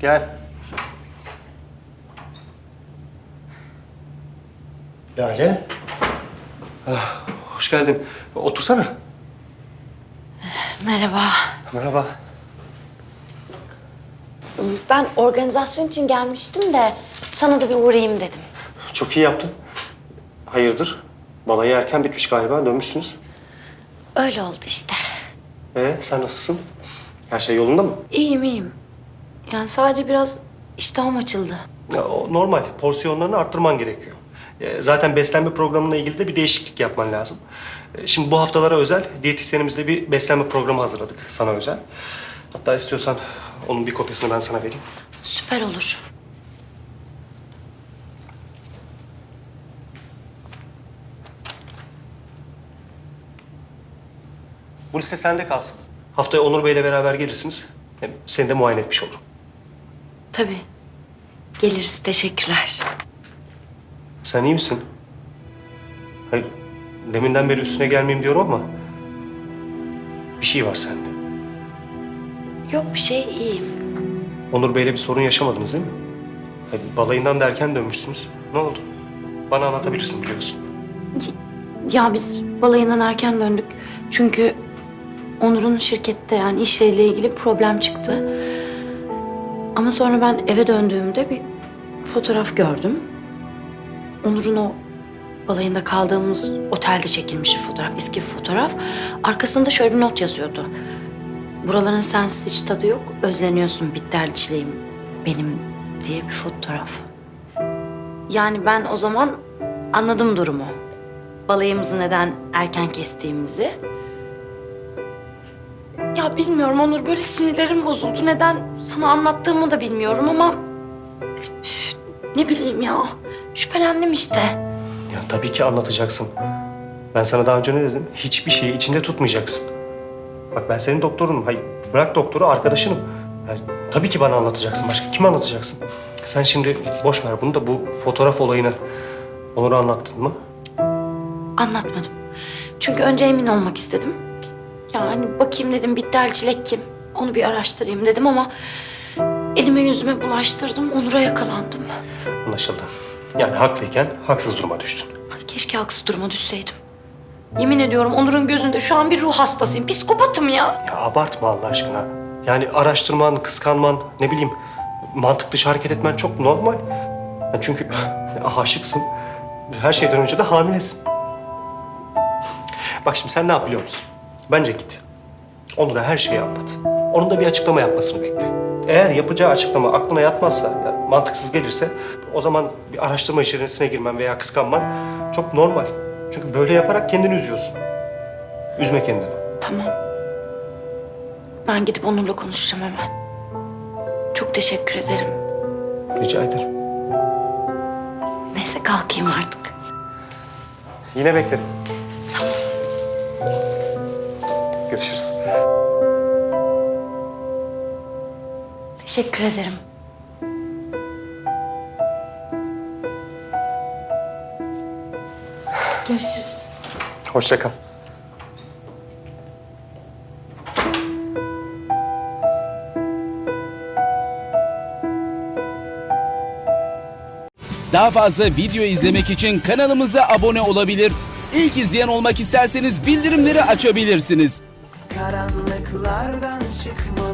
Gel. Lale. Ah, hoş geldin. Otursana. Merhaba. Merhaba. Ben organizasyon için gelmiştim de sana da bir uğrayayım dedim. Çok iyi yaptın. Hayırdır? Balayı erken bitmiş galiba. Dönmüşsünüz. Öyle oldu işte. Ee, sen nasılsın? Her şey yolunda mı? İyiyim iyiyim. Yani sadece biraz iştahım açıldı. Ya, o normal. Porsiyonlarını arttırman gerekiyor. Ee, zaten beslenme programına ilgili de bir değişiklik yapman lazım. Ee, şimdi bu haftalara özel diyetisyenimizle bir beslenme programı hazırladık sana özel. Hatta istiyorsan onun bir kopyasını ben sana vereyim. Süper olur. Bu liste sende kalsın. Haftaya Onur Bey'le beraber gelirsiniz. Hem seni de muayene etmiş olurum. Tabii. Geliriz. Teşekkürler. Sen iyi misin? Hayır, deminden beri üstüne gelmeyeyim diyorum ama... Bir şey var sende. Yok bir şey iyiyim. Onur Bey'le bir sorun yaşamadınız değil mi? Hayır, balayından da erken dönmüşsünüz. Ne oldu? Bana anlatabilirsin biliyorsun. Ya biz balayından erken döndük. Çünkü Onur'un şirkette yani işleriyle ilgili problem çıktı. Ama sonra ben eve döndüğümde bir fotoğraf gördüm. Onur'un o balayında kaldığımız otelde çekilmiş bir fotoğraf, eski bir fotoğraf. Arkasında şöyle bir not yazıyordu. Buraların sensiz hiç tadı yok, özleniyorsun bitter çileğim benim diye bir fotoğraf. Yani ben o zaman anladım durumu balayımızı neden erken kestiğimizi. Ya bilmiyorum Onur böyle sinirlerim bozuldu. Neden sana anlattığımı da bilmiyorum ama... üf, ne bileyim ya. Şüphelendim işte. Ya tabii ki anlatacaksın. Ben sana daha önce ne dedim? Hiçbir şeyi içinde tutmayacaksın. Bak ben senin doktorunum. Hayır, bırak doktoru arkadaşınım. Yani, tabii ki bana anlatacaksın. Başka kime anlatacaksın? Sen şimdi boş ver bunu da bu fotoğraf olayını Onur'a anlattın mı? Anlatmadım. Çünkü önce emin olmak istedim. Yani bakayım dedim bitter çilek kim? Onu bir araştırayım dedim ama... Elime yüzüme bulaştırdım, Onur'a yakalandım. Anlaşıldı. Yani haklıyken haksız duruma düştün. Ay, keşke haksız duruma düşseydim. Yemin ediyorum Onur'un gözünde şu an bir ruh hastasıyım. Psikopatım ya. Ya abartma Allah aşkına. Yani araştırman, kıskanman, ne bileyim mantık dışı hareket etmen çok normal. Ya çünkü aşıksın. Her şeyden önce de hamilesin. Bak şimdi sen ne yap biliyor musun? Bence git. Onur'a her şeyi anlat. Onun da bir açıklama yapmasını bekle. Eğer yapacağı açıklama aklına yatmazsa, yani mantıksız gelirse... ...o zaman bir araştırma içerisine girmen veya kıskanman çok normal. Çünkü böyle yaparak kendini üzüyorsun. Üzme kendini. Tamam. Ben gidip Onur'la konuşacağım hemen. Çok teşekkür ederim. Rica ederim. Neyse kalkayım artık. Yine beklerim. Görüşürüz. Teşekkür ederim. Görüşürüz. Hoşça kal. Daha fazla video izlemek için kanalımıza abone olabilir. İlk izleyen olmak isterseniz bildirimleri açabilirsiniz. Karanlıklardan çıkmalı